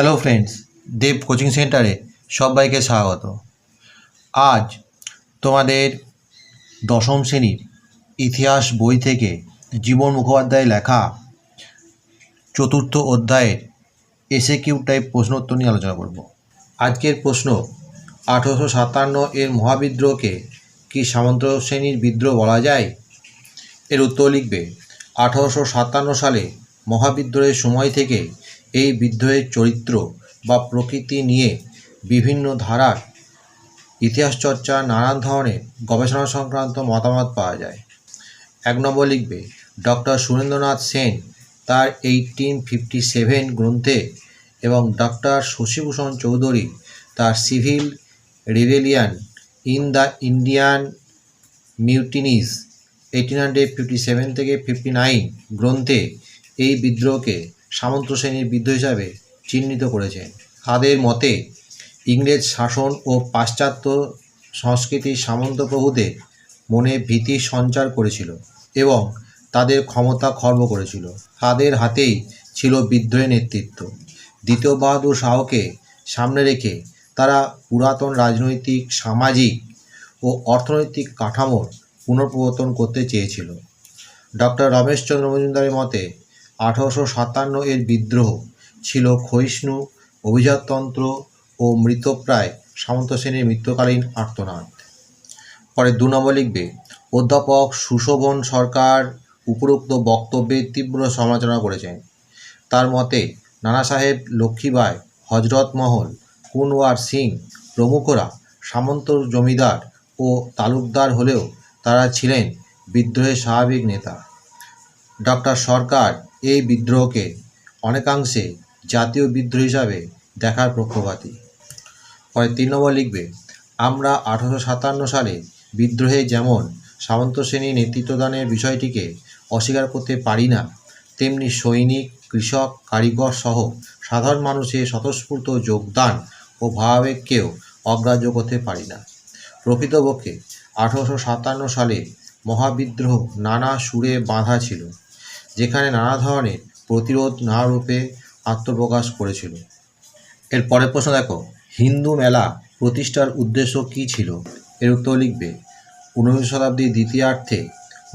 Hello friends দেব coaching সেন্টারে সবাইকে স্বাগত। আজ তোমাদের দশম শ্রেণির ইতিহাস বই থেকে জীবন মুখোপাধ্যায় লেখা চতুর্থ অধ্যায়ের এসে কিউ টাইপ প্রশ্নোত্তর নিয়ে আলোচনা করব। আজকের প্রশ্ন, আঠেরোশো সাতান্ন এর মহাবিদ্রোহকে কি সামন্ত শ্রেণির বিদ্রোহ বলা যায়? এর উত্তর লিখবে, আঠারোশো সাতান্ন সালে মহাবিদ্রোহের সময় থেকে এই বিদ্রোহের চরিত্র বা প্রকৃতি নিয়ে বিভিন্ন ধারার ইতিহাস চর্চা নানান ধরনের গবেষণা সংক্রান্ত মতামত পাওয়া যায়। এক নম্বর লিখবে, ডক্টর সুরেন্দ্রনাথ সেন তার এইটিন ফিফটি সেভেন গ্রন্থে এবং ডক্টর শশীভূষণ চৌধুরী তার civil rebellion in the Indian mutinies eighteen hundred fifty seven থেকে ফিফটি নাইন গ্রন্থে এই বিদ্রোহকে সামন্ত শ্রেণির বিদ্রোহ হিসাবে চিহ্নিত করেছেন। তাদের মতে, ইংরেজ শাসন ও পাশ্চাত্য সংস্কৃতির সামন্ত প্রভুদের মনে ভীতি সঞ্চার করেছিল এবং তাদের ক্ষমতা খর্ব করেছিল। তাদের হাতেই ছিল বিদ্রোহের নেতৃত্ব। দ্বিতীয় বাহাদুর শাহকে সামনে রেখে তারা পুরাতন রাজনৈতিক, সামাজিক ও অর্থনৈতিক কাঠামোর পুনঃপ্রবর্তন করতে চেয়েছিল। ডক্টর রমেশচন্দ্র মজুমদারের মতে আঠারোশো সাতান্ন এর বিদ্রোহ ছিল ক্ষয়িষ্ণু, অভিজাততন্ত্র ও মৃতপ্রায় সামন্ত শ্রেণির মৃত্যুকালীন আর্তনাদ। পরে দু নম্বর লিখবে, অধ্যাপক সুশোভন সরকার উপরোক্ত বক্তব্যে তীব্র সমালোচনা করেছেন। তার মতে, নানা সাহেব লক্ষ্মীবাই হজরত মহল, কুনওয়ার সিং প্রমুখরা সামন্ত জমিদার ও তালুকদার হলেও তারা ছিলেন বিদ্রোহের স্বাভাবিক নেতা। ডক্টর সরকার এই বিদ্রোহকে অনেকাংশে জাতীয় বিদ্রোহ হিসাবে দেখার পক্ষপাতী। পরে তিন নম্বর লিখবে, আমরা আঠারোশো সাতান্ন সালে বিদ্রোহে যেমন সামন্ত শ্রেণি নেতৃত্বদানের বিষয়টিকে অস্বীকার করতে পারি না, তেমনি সৈনিক, কৃষক, কারিগর সহ সাধারণ মানুষের স্বতঃস্ফূর্ত যোগদান ও ভাবাবেগকেও অগ্রাহ্য করতে পারি না। প্রকৃতপক্ষে, আঠারোশো সাতান্ন সালে মহাবিদ্রোহ নানা সুরে বাঁধা ছিল। যেখানে নানা ধরনের প্রতিরোধ নানা রূপে আত্মপ্রকাশ করেছিল। এর পরের প্রশ্ন দেখো, হিন্দু মেলা প্রতিষ্ঠার উদ্দেশ্য কী ছিল? এর উত্তর লিখবে, ঊনবিংশ শতাব্দীর দ্বিতীয়ার্ধে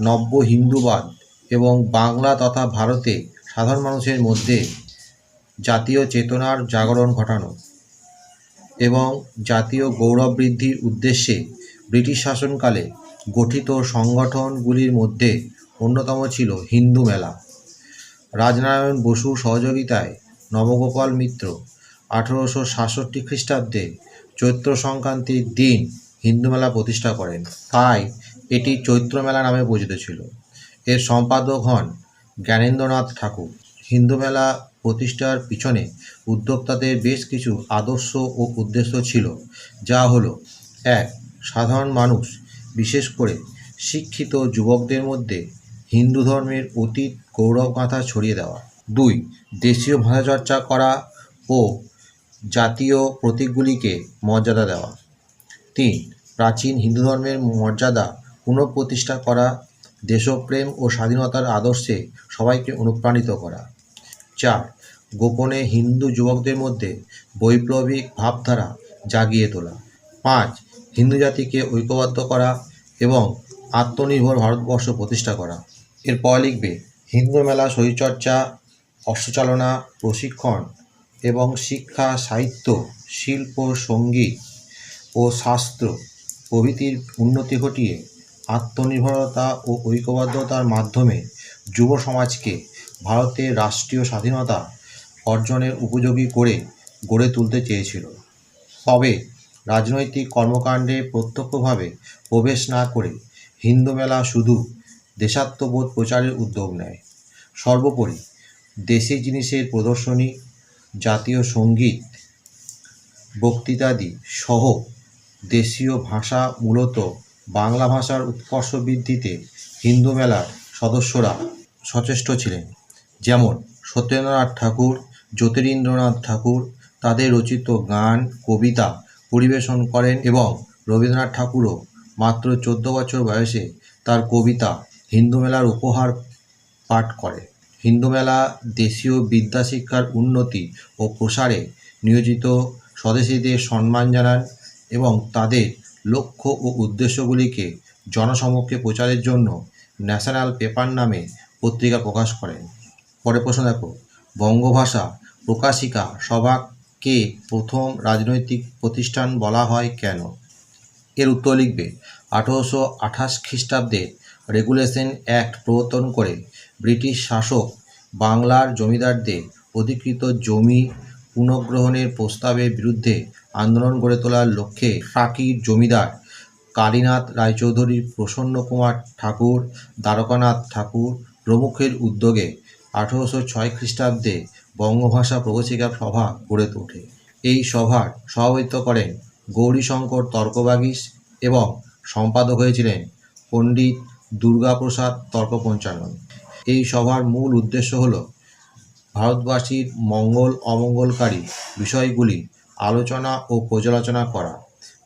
নব্য হিন্দুবাদ এবং বাংলা তথা ভারতে সাধারণ মানুষের মধ্যে জাতীয় চেতনার জাগরণ ঘটানো এবং জাতীয় গৌরব বৃদ্ধির উদ্দেশ্যে ব্রিটিশ শাসনকালে গঠিত সংগঠনগুলির মধ্যে অন্যতম ছিল হিন্দু মেলা। রাজনারায়ণ বসুর সহযোগিতায় নবগোপাল মিত্র আঠেরোশো সাতষট্টি খ্রিস্টাব্দে চৈত্র সংক্রান্তির দিন হিন্দু মেলা প্রতিষ্ঠা করেন। তাই এটি চৈত্র মেলা নামে পরিচিত ছিল। এর সম্পাদক হন জ্ঞানেন্দ্রনাথ ঠাকুর। হিন্দু মেলা প্রতিষ্ঠার পিছনে উদ্যোক্তাদের বেশ কিছু আদর্শ ও উদ্দেশ্য ছিল, যা হলো, এক, সাধারণ মানুষ, বিশেষ করে শিক্ষিত যুবকদের মধ্যে হিন্দু ধর্মের অতীত গৌরবগাথা ছড়িয়ে দেওয়া। দুই, দেশীয় ভাষা চর্চা করা ও জাতীয় প্রতীকগুলিকে মর্যাদা দেওয়া। তিন, প্রাচীন হিন্দু ধর্মের মর্যাদা পুনঃপ্রতিষ্ঠা করা, দেশপ্রেম ও স্বাধীনতার আদর্শে সবাইকে অনুপ্রাণিত করা। চার, গোপনে হিন্দু যুবকদের মধ্যে বৈপ্লবিক ভাবধারা জাগিয়ে তোলা। পাঁচ, হিন্দু জাতিকে ঐক্যবদ্ধ করা এবং আত্মনির্ভর ভারতবর্ষ প্রতিষ্ঠা করা। এরপর লিখবে, হিন্দু মেলা শরীরচর্চা অশ্বচালনা প্রশিক্ষণ এবং শিক্ষা, সাহিত্য, শিল্প, সংগীত ও শাস্ত্র প্রভৃতির উন্নতি ঘটিয়ে আত্মনির্ভরতা ও ঐক্যবদ্ধতার মাধ্যমে যুব সমাজকে ভারতের রাষ্ট্রীয় স্বাধীনতা অর্জনের উপযোগী করে গড়ে তুলতে চেয়েছিল। তবে রাজনৈতিক কর্মকাণ্ডে প্রত্যক্ষভাবে প্রবেশ না করে হিন্দু মেলা শুধু দেশাত্মবোধ প্রচারের উদ্যোগ নেয়। সর্বোপরি দেশি জিনিসের প্রদর্শনী, জাতীয় সংগীত, বক্তৃতাদি সহ দেশীয় ভাষা মূলত বাংলা ভাষার উৎকর্ষ বৃদ্ধিতে হিন্দু মেলার সদস্যরা সচেষ্ট ছিলেন। যেমন সত্যেন্দ্রনাথ ঠাকুর, জ্যোতিরিন্দ্রনাথ ঠাকুর তাদের রচিত গান, কবিতা পরিবেশন করেন এবং রবীন্দ্রনাথ ঠাকুরও মাত্র চোদ্দ বছর বয়সে তার কবিতা হিন্দু মেলার উপহার পাঠ করে। হিন্দু মেলা দেশীয় বিদ্যা শিক্ষার উন্নতি ও প্রসারে নিয়োজিত স্বদেশীদের সম্মান জানান এবং তাদের লক্ষ্য ও উদ্দেশ্যগুলিকে জনসমক্ষে প্রচারের জন্য ন্যাশনাল পেপার নামে পত্রিকা প্রকাশ করেন। পরে প্রশ্ন দেখো, বঙ্গভাষা প্রকাশিকা সভাকে প্রথম রাজনৈতিক প্রতিষ্ঠান বলা হয় কেন? এর উত্তর লিখবে, আঠেরোশো আঠাশ খ্রিস্টাব্দে রেগুলেশন অ্যাক্ট প্রবর্তন করে ব্রিটিশ শাসক বাংলার জমিদারদের অধিকৃত জমি পুনঃগ্রহণের প্রস্তাবের বিরুদ্ধে আন্দোলন গড়ে তোলার লক্ষ্যে ফাঁকির জমিদার কালীনাথ রায়চৌধুরী, প্রসন্ন কুমার ঠাকুর, দ্বারকানাথ ঠাকুর প্রমুখের উদ্যোগে আঠেরোশো ছয় খ্রিস্টাব্দে বঙ্গভাষা প্রবচিকা সভা গড়ে ওঠে। এই সভার সভাপতিত্ব করেন গৌরীশঙ্কর তর্কবাগীশ এবং সম্পাদক হয়েছিলেন পণ্ডিত দুর্গাপ্রসাদ তর্কপঞ্চানন এই সভার মূল উদ্দেশ্য হল ভারতবাসীর মঙ্গল অমঙ্গলকারী বিষয়গুলি আলোচনা ও পর্যালোচনা করা,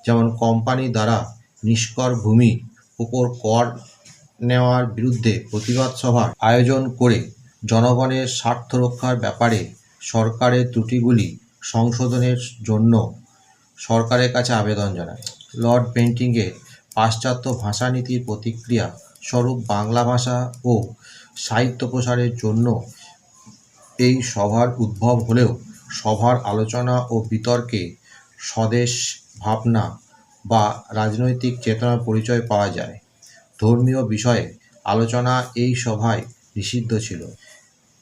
যেমন কোম্পানি দ্বারা নিষ্কর ভূমির উপর কর নেওয়ার বিরুদ্ধে প্রতিবাদ সভার আয়োজন করে জনগণের স্বার্থ রক্ষার ব্যাপারে সরকারের ত্রুটিগুলি সংশোধনের জন্য সরকারের কাছে আবেদন জানায়। লর্ড পেন্টিংয়ের পাশ্চাত্য ভাষানীতির প্রতিক্রিয়া স্বরূপ বাংলা ভাষা ও সাহিত্য প্রসারের জন্য এই সভার উদ্ভব হলেও সভার আলোচনা ও বিতর্কে স্বদেশ ভাবনা বা রাজনৈতিক চেতনার পরিচয় পাওয়া যায়। ধর্মীয় বিষয়ে আলোচনা এই সভায় নিষিদ্ধ ছিল।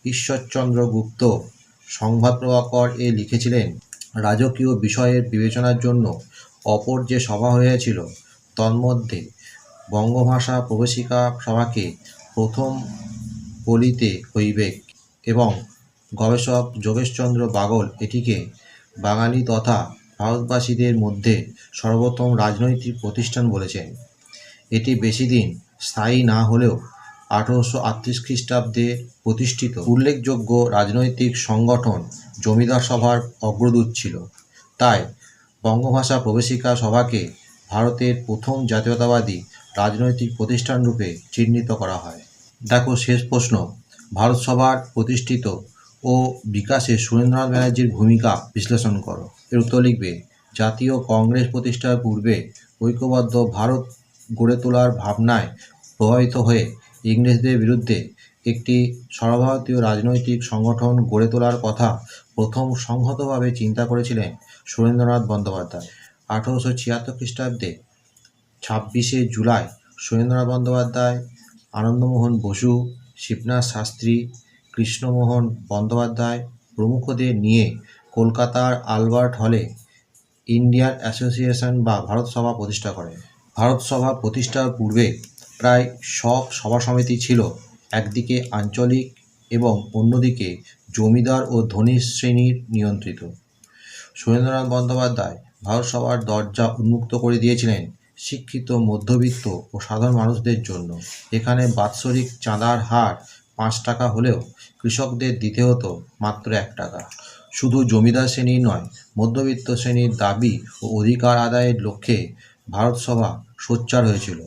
ঈশ্বরচন্দ্র গুপ্ত সংবাদ প্রভাকর এ লিখেছিলেন, রাজকীয় বিষয়ের বিবেচনার জন্য অপর যে সভা হয়েছিল, তন্মধ্যে বঙ্গভাষা প্রবেশিকা সভাকে প্রথম বলিতে হইবে এবং গবেষক যোগেশচন্দ্র বাগল এটিকে বাঙালি তথা ভারতবাসীদের মধ্যে সর্বোত্তম রাজনৈতিক প্রতিষ্ঠান বলেছেন। এটি বেশি দিন স্থায়ী না হলেও আঠারোশো আটত্রিশ খ্রিস্টাব্দে প্রতিষ্ঠিত। উল্লেখযোগ্য রাজনৈতিক সংগঠন জমিদার সভার অগ্রদূত ছিল। তাই বঙ্গভাষা প্রবেশিকা সভাকে ভারতের প্রথম জাতীয়তাবাদী রাজনৈতিক প্রতিষ্ঠান রূপে চিহ্নিত করা হয়। দেখো, শেষ প্রশ্ন। ভারত সভার প্রতিষ্ঠিত ও বিকাশে সুরেন্দ্রনাথ ব্যানার্জির ভূমিকা বিশ্লেষণ করো। এর উত্তর লিখবে, জাতীয় কংগ্রেস প্রতিষ্ঠার পূর্বে ঐক্যবদ্ধ ভারত গড়ে তোলার ভাবনায় প্রভাবিত হয়ে ইংরেজদের বিরুদ্ধে একটি সর্বভারতীয় রাজনৈতিক সংগঠন গড়ে তোলার কথা প্রথম সংহতভাবে চিন্তা করেছিলেন সুরেন্দ্রনাথ বন্দ্যোপাধ্যায়। আঠেরোশো ছিয়াত্তর খ্রিস্টাব্দে ছাব্বিশে জুলাই সুরেন্দ্রনাথ বন্দ্যোপাধ্যায়, আনন্দমোহন বসু, শিবনাথ শাস্ত্রী, কৃষ্ণমোহন বন্দ্যোপাধ্যায় প্রমুখদের নিয়ে কলকাতার আলবার্ট হলে ইন্ডিয়ান অ্যাসোসিয়েশন বা ভারত সভা প্রতিষ্ঠা করে। ভারত সভা প্রতিষ্ঠার পূর্বে প্রায় সব সভা সমিতি ছিল একদিকে আঞ্চলিক এবং অন্যদিকে জমিদার ও ধনী শ্রেণির নিয়ন্ত্রিত। সুরেন্দ্রনাথ বন্দ্যোপাধ্যায় ভারত সভার দরজা উন্মুক্ত করে দিয়েছিলেন শিক্ষিত, মধ্যবিত্ত ও সাধারণ মানুষদের জন্য এখানে বাৎসরিক চাঁদার হার পাঁচ টাকা হলেও কৃষকদের দিতে হতো মাত্র এক টাকা। শুধু জমিদার শ্রেণি নয়, মধ্যবিত্ত শ্রেণির দাবি ও অধিকার আদায়ের লক্ষ্যে ভারত সভা সোচ্চার হয়েছিল।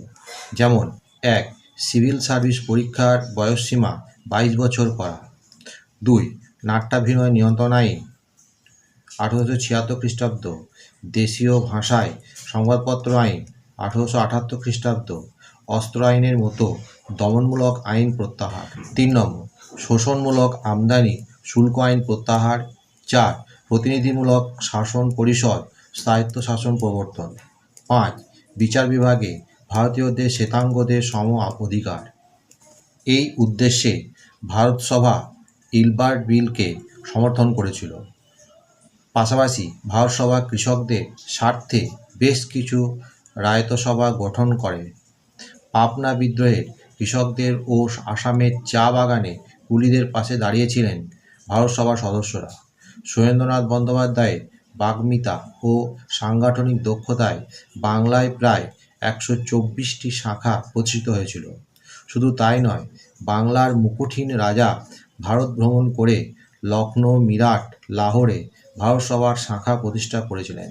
যেমন, এক, সিভিল সার্ভিস পরীক্ষার বয়সসীমা বাইশ বছর করা। দুই, নাট্যাভিনয় নিয়ন্ত্রণ আইন আঠেরোশো ছিয়াত্তর খ্রিস্টাব্দ। দেশীয় ভাষায় সংবাদপত্র আইন আঠেরোশো আটাত্তর খ্রিস্টাব্দ অস্ত্র আইনের মতো দমনমূলক আইন প্রত্যাহার। তিন নম্বর, শোষণমূলক আমদানি শুল্ক আইন প্রত্যাহার। চার, প্রতিনিধিমূলক শাসন পরিষদ স্থায়িত্ব শাসন প্রবর্তন। পাঁচ, বিচার বিভাগে ভারতীয়দের শ্বেতাঙ্গদের সম অধিকার। এই উদ্দেশ্যে ভারত সভা ইলবার্ট বিলকে সমর্থন করেছিল। পাশাপাশি ভারত সভা কৃষকদের স্বার্থে বেশ কিছু রায়তসভা গঠন করে পাবনা বিদ্রোহে কৃষকদের ও আসামের চা বাগানে কুলিদের পাশে দাঁড়িয়েছিলেন ভারত সভার সদস্যরা। সুরেন্দ্রনাথ বন্দ্যোপাধ্যায়ের বাগ্মিতা ও সাংগঠনিক দক্ষতায় বাংলায় প্রায় একশো চব্বিশটি শাখা প্রতিষ্ঠিত হয়েছিল। শুধু তাই নয়, বাংলার মুকুটহীন রাজা ভারত ভ্রমণ করে লখনৌ, মিরাট, লাহোরে ভারত সভার শাখা প্রতিষ্ঠা করেছিলেন।